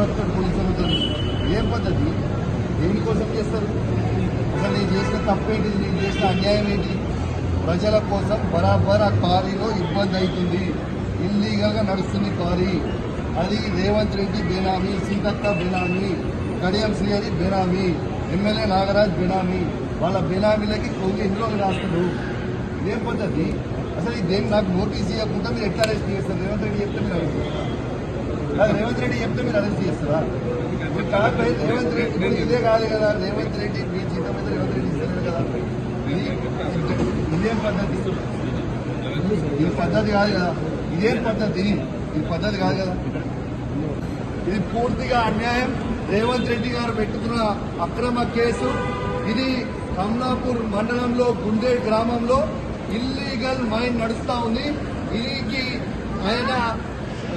బతుకుతాడు పోలీసులతో ఏం పద్ధతి? దేనికోసం చేస్తారు? అసలు నేను చేసిన తప్పేంటిది నేను చేసిన అన్యాయం ఏంటి? ప్రజల కోసం బరాబర్ ఆ కారీలో ఇబ్బంది అవుతుంది. ఇల్లీగల్గా నడుస్తుంది కారీ అది రేవంత్ రెడ్డి బేనామీ సీతక్క బేనామీ కడియం శ్రీహరి బేనామీ ఎమ్మెల్యే నాగరాజ్ బేనామీ. వాళ్ళ బేనామీలకి కొన్ని ఎన్ని రోజులు రాస్తాడు? ఇదేం పద్ధతి? అసలు ఈ దేని నాకు నోటీస్ ఇవ్వకుండా మీరు ఎట్లా అరెస్ట్ చేస్తారు? రేవంత్ రెడ్డి చెప్తే మీరు అడుగుతారు. రేవంత్ రెడ్డి చెప్తే మీరు అరెస్ట్ చేస్తారా? కాకపోతే రేవంత్ రెడ్డి ఇదే కాదు కదా రేవంత్ రెడ్డి మీ జీతం మీద రేవంత్ రెడ్డి ఇస్తారు కదా. ఇదేం పద్ధతి? ఇది పద్ధతి కాదు కదా. ఇదేం పద్ధతి? ఇది పద్ధతి కాదు కదా. ఇది పూర్తిగా అన్యాయం. రేవంత్ రెడ్డి గారు పెట్టుకున్న అక్రమ కేసు. ఇది కమ్లాపూర్ మండలంలో గుండే గ్రామంలో ఇల్లీగల్ మైన్ నడుస్తా ఉంది. దీనికి ఆయన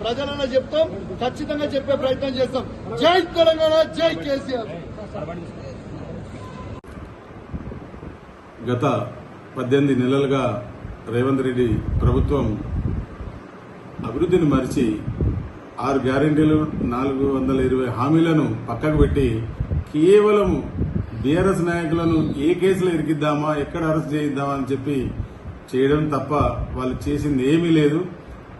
ప్రజలన్నా చెప్తాం ఖచ్చితంగా చెప్పే ప్రయత్నం చేస్తాం. జై తెలంగాణ జై కేసీఆర్. గత పద్దెనిమిది నెలలుగా రేవంత్ రెడ్డి ప్రభుత్వం అభివృద్ధిని మరిచి ఆరు గ్యారెంటీలు నాలుగు వందల ఇరవై హామీలను పక్కకు పెట్టి కేవలం బీఆర్ఎస్ నాయకులను ఏ కేసులో ఇరికిద్దామా ఎక్కడ అరెస్ట్ చేయిద్దామా అని చెప్పి చేయడం తప్ప వాళ్ళు చేసింది ఏమీ లేదు.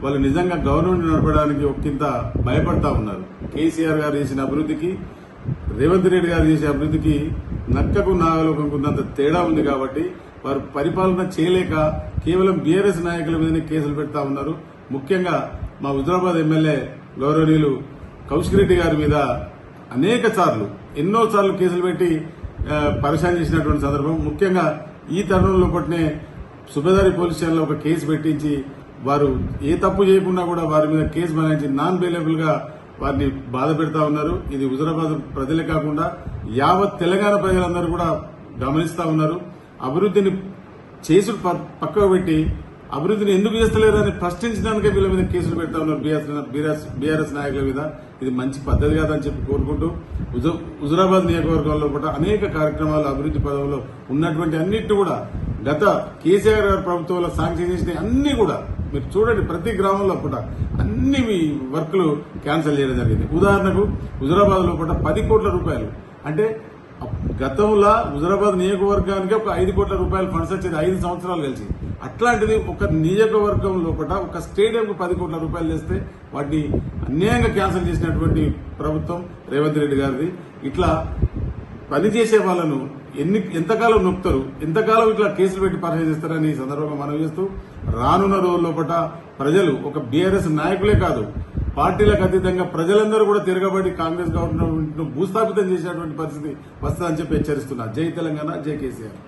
వాళ్ళు నిజంగా గవర్నమెంట్ నడపడానికి ఒకంత భయపడతా ఉన్నారు. కేసీఆర్ గారు చేసిన అభివృద్ధికి రేవంత్ రెడ్డి గారు చేసే అభివృద్ధికి నక్కకు నాగలోకంకు ఉన్నంత తేడా ఉంది కాబట్టి వారు పరిపాలన చేయలేక కేవలం బీఆర్ఎస్ నాయకుల మీదనే కేసులు పెడతా ఉన్నారు. ముఖ్యంగా మా హుజరాబాద్ ఎమ్మెల్యే గౌరవనీయులు కౌశిక్ రెడ్డి గారి మీద అనేక సార్లు ఎన్నో సార్లు కేసులు పెట్టి పరిశాన్ చేసినటువంటి సందర్భం. ముఖ్యంగా ఈ తరుణంలో పట్టినే సుబేదారి పోలీస్ స్టేషన్లో ఒక కేసు పెట్టించి వారు ఏ తప్పు చేయకుండా కూడా వారి మీద కేసు బనాయించి నాన్ బెయిలబుల్గా వారిని బాధ పెడతా ఉన్నారు. ఇది హుజరాబాద్ ప్రజలే కాకుండా యావత్ తెలంగాణ ప్రజలందరూ కూడా గమనిస్తా ఉన్నారు. అభివృద్ధిని చేసుడు ప- పక్కకు పెట్టి అభివృద్ధిని ఎందుకు చేస్తలేరని ప్రశ్నించడానికే వీళ్ళ మీద కేసులు పెడతా ఉన్నారు బీఆర్ఎస్ బీఆర్ఎస్ నాయకుల మీద. ఇది మంచి పద్ధతి కాదని చెప్పి కోరుకుంటూ హుజరాబాద్ హుజురాబాద్ నియోజకవర్గంలో కూడా అనేక కార్యక్రమాలు అభివృద్ధి పదంలో ఉన్నటువంటి అన్నిటి కూడా గత కేసీఆర్ గారి ప్రభుత్వంలో శాంక్షన్ చేసిన అన్ని కూడా మీరు చూడండి ప్రతి గ్రామంలో కూడా అన్ని మీ వర్క్లు క్యాన్సిల్ చేయడం జరిగింది. ఉదాహరణకు హుజరాబాద్లో కూడా పది కోట్ల రూపాయలు. అంటే గతంలో హుజరాబాద్ నియోజకవర్గానికి ఒక ఐదు కోట్ల రూపాయలు ఫండ్స్ వచ్చేది ఐదు సంవత్సరాలు కలిసి. అట్లాంటిది ఒక నియోజకవర్గం లోపల ఒక స్టేడియంకు పది కోట్ల రూపాయలు చేస్తే వాటిని అన్యాయంగా క్యాన్సిల్ చేసినటువంటి ప్రభుత్వం రేవంత్ రెడ్డి గారిది. ఇట్లా పనిచేసే వాళ్ళను ఎన్ని ఎంతకాలం నొక్కుతారు? ఎంతకాలం ఇట్లా కేసులు పెట్టి పరిచయం చేస్తారని ఈ సందర్భంగా మనం చేస్తూ రానున్న రోజుల్లో లోపల ప్రజలు ఒక బీఆర్ఎస్ నాయకులే కాదు పార్టీలకు అతీతంగా ప్రజలందరూ కూడా తిరగబడి కాంగ్రెస్ గవర్నమెంట్ భూస్థాపితం చేసేటువంటి పరిస్థితి వస్తుందని చెప్పి హెచ్చరిస్తున్నా జై తెలంగాణ జై కేసీఆర్.